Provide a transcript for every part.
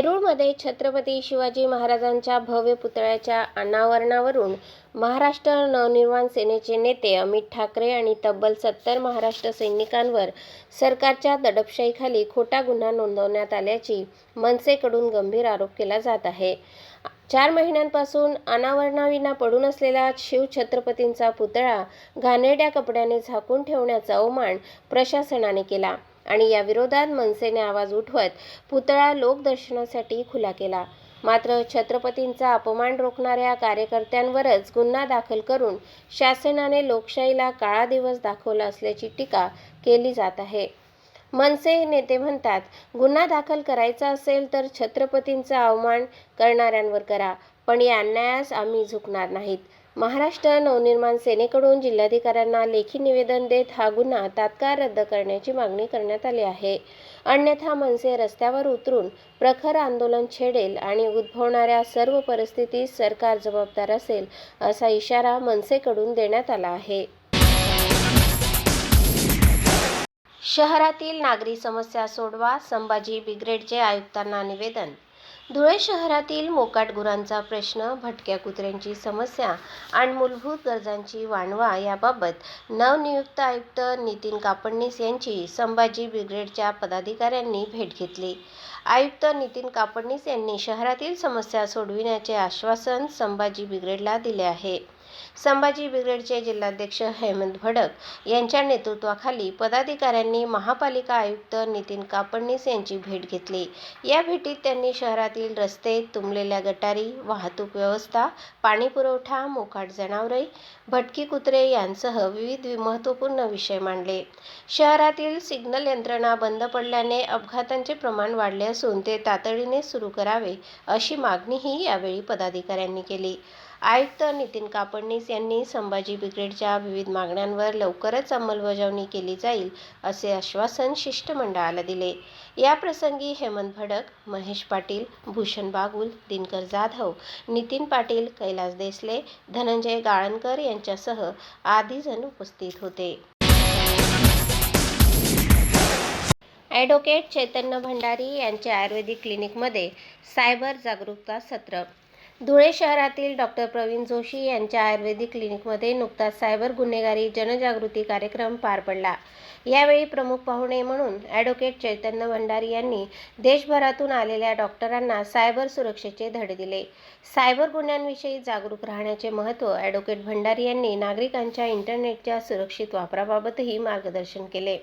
वेरूळमध्ये छत्रपती शिवाजी महाराजांच्या भव्य पुतळ्याच्या अनावरणावरून महाराष्ट्र नवनिर्माण सेनेचे नेते अमित ठाकरे आणि तब्बल सत्तर महाराष्ट्र सैनिकांवर सरकारच्या दडपशाहीखाली खोटा गुन्हा नोंदवण्यात आल्याची मनसेकडून गंभीर आरोप केला जात आहे. चार महिन्यांपासून अनावरणाविना पडून असलेला शिवछत्रपतींचा पुतळा घाणेरड्या कपड्याने झाकून ठेवण्याचा अवमान प्रशासनाने केला. आणि या विरोधात मनसेने आवाज उठवत पुतळा लोकदर्शनासाठी खुला केला. मात्र छत्रपतींचा अपमान रोखणाऱ्या कार्यकर्त्यांवरच गुन्हा दाखल करून शासनाने लोकशाहीला काळा दिवस दाखवला असल्याची टीका केली जात आहे. मनसे नेते म्हणतात गुन्हा दाखल करायचा असेल तर छत्रपतींचा अवमान करणाऱ्यांवर करा पण या अन्यायास आम्ही झुकणार नाहीत. महाराष्ट्र नवनिर्माण सेनेकडून जिल्हाधिकाऱ्यांना लेखी निवेदन देत हा गुन्हा तात्काळ रद्द करण्याची मागणी करण्यात आली आहे. अन्यथा मनसे रस्त्यावर उतरून प्रखर आंदोलन छेडेल आणि उद्भवणाऱ्या सर्व परिस्थितीत सरकार जबाबदार असेल असा इशारा मनसेकडून देण्यात आला आहे. शहरातील नागरी समस्या सोडवा संभाजी ब्रिगेडचे आयुक्तांना निवेदन धुळे शहरातील मोकाट गुरांचा प्रश्न भटक्या कुत्र्यांची समस्या आणि मूलभूत गरजांची वाणवा याबाबत नवनियुक्त आयुक्त नितीन कापडणीस यांची संभाजी ब्रिगेडच्या पदाधिकाऱ्यांनी भेट घेतली. आयुक्त नितीन कापडणीस यांनी शहरातील समस्या सोडविण्याचे आश्वासन संभाजी ब्रिगेडला दिले आहे. संभाजी ब्रिगेडचे जिल्हाध्यक्ष हेमंत भडक यांच्या नेतृत्वाखाली पदाधिकाऱ्यांनी महापालिका आयुक्त नितीन कापडणीस यांची भेट घेतली. या भेटीत त्यांनी शहरातील रस्ते तुंबलेल्या गटारी वाहतूक व्यवस्था पाणीपुरवठा मोकाट जनावरे भटकी कुत्रे यांसह विविध महत्त्वपूर्ण विषय मांडले. शहरातील सिग्नल यंत्रणा बंद पडल्याने अपघातांचे प्रमाण वाढले असून ते तातडीने सुरू करावे अशी मागणीही यावेळी पदाधिकाऱ्यांनी केली. आयुक्त नितीन कापडणीस यांनी संभाजी ब्रिगेडच्या विविध मागण्यांवर लवकरच अंमलबजावणी केली जाईल असे आश्वासन शिष्टमंडळाला दिले. याप्रसंगी हेमंत भडक महेश पाटील भूषण बागुल दिनकर जाधव नितीन पाटील कैलास देसले धनंजय गाळणकर यांच्यासह आदीजण उपस्थित होते. ॲडव्होकेट चैतन्य भंडारी यांच्या आयुर्वेदिक क्लिनिकमध्ये सायबर जागरूकता सत्र धुळे शहरातील डॉक्टर प्रवीण जोशी यांच्या आयुर्वेदिक क्लिनिकमध्ये नुकताच सायबर गुन्हेगारी जनजागृती कार्यक्रम पार पडला. यावेळी प्रमुख पाहुणे म्हणून ॲडव्होकेट चैतन्य भंडारी यांनी देशभरातून आलेल्या डॉक्टरांना सायबर सुरक्षेचे धडे दिले. सायबर गुन्ह्यांविषयी जागरूक राहण्याचे महत्त्व ॲडव्होकेट भंडारी यांनी नागरिकांच्या इंटरनेटच्या सुरक्षित वापराबाबतही मार्गदर्शन केले.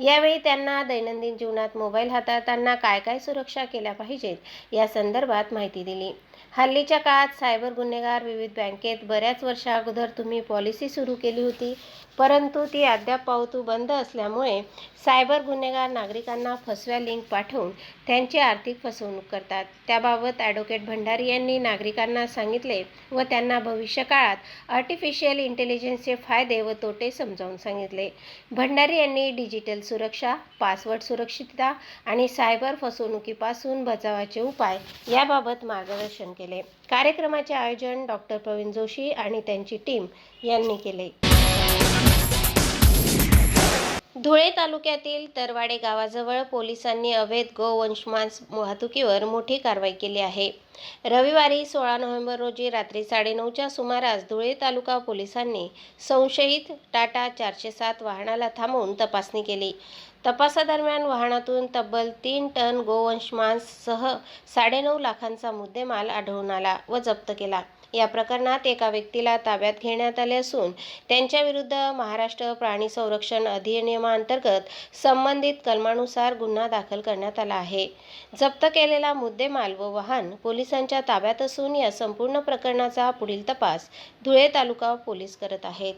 यावेळी त्यांना दैनंदिन जीवनात मोबाईल हाताळताना काय काय सुरक्षा केल्या पाहिजेत या संदर्भात माहिती दिली. हल्लीच्या काळात सायबर गुन्हेगार विविध बँकेत बऱ्याच वर्षा अगोदर तुम्ही पॉलिसी सुरू केली होती. परंतु ती अद्याप पावतू बंद असल्यामुळे सायबर गुन्हेगार नागरिकांना फसव्या लिंक पाठवून त्यांची आर्थिक फसवणूक करतात. त्याबाबत ॲडव्होकेट भंडारी यांनी नागरिकांना सांगितले व त्यांना भविष्यकाळात आर्टिफिशियल इंटेलिजन्सचे फायदे व तोटे समजावून सांगितले. भंडारी यांनी डिजिटल सुरक्षा पासवर्ड सुरक्षितता आणि सायबर फसवणुकीपासून बचावाचे उपाय याबाबत मार्गदर्शन केले. कार्यक्रमाचे आयोजन डॉक्टर प्रवीण जोशी आणि त्यांची टीम यांनी केले. धुळे तालुक्यातील तरवाडे गावाजवळ पोलिसांनी अवैध गोवंशमांस वाहतुकीवर मोठी कारवाई केली आहे. रविवारी सोळा नोव्हेंबर रोजी रात्री साडेनऊच्या सुमारास धुळे तालुका पोलिसांनी संशयित टाटा चारशे सात वाहनाला थांबवून तपासणी केली. तपासादरम्यान वाहनातून तब्बल तीन टन गोवंश मांससह साडेनऊ लाखांचा मुद्देमाल आढळून आला व जप्त केला. या प्रकरणात एका व्यक्तीला ताब्यात घेण्यात आले असून त्यांच्याविरुद्ध महाराष्ट्र प्राणी संरक्षण अधिनियमांतर्गत संबंधित कलमानुसार गुन्हा दाखल करण्यात आला आहे. जप्त केलेला मुद्देमाल व वाहन पोलिसांच्या ताब्यात असून या संपूर्ण प्रकरणाचा पुढील तपास धुळे तालुका पोलीस करत आहेत.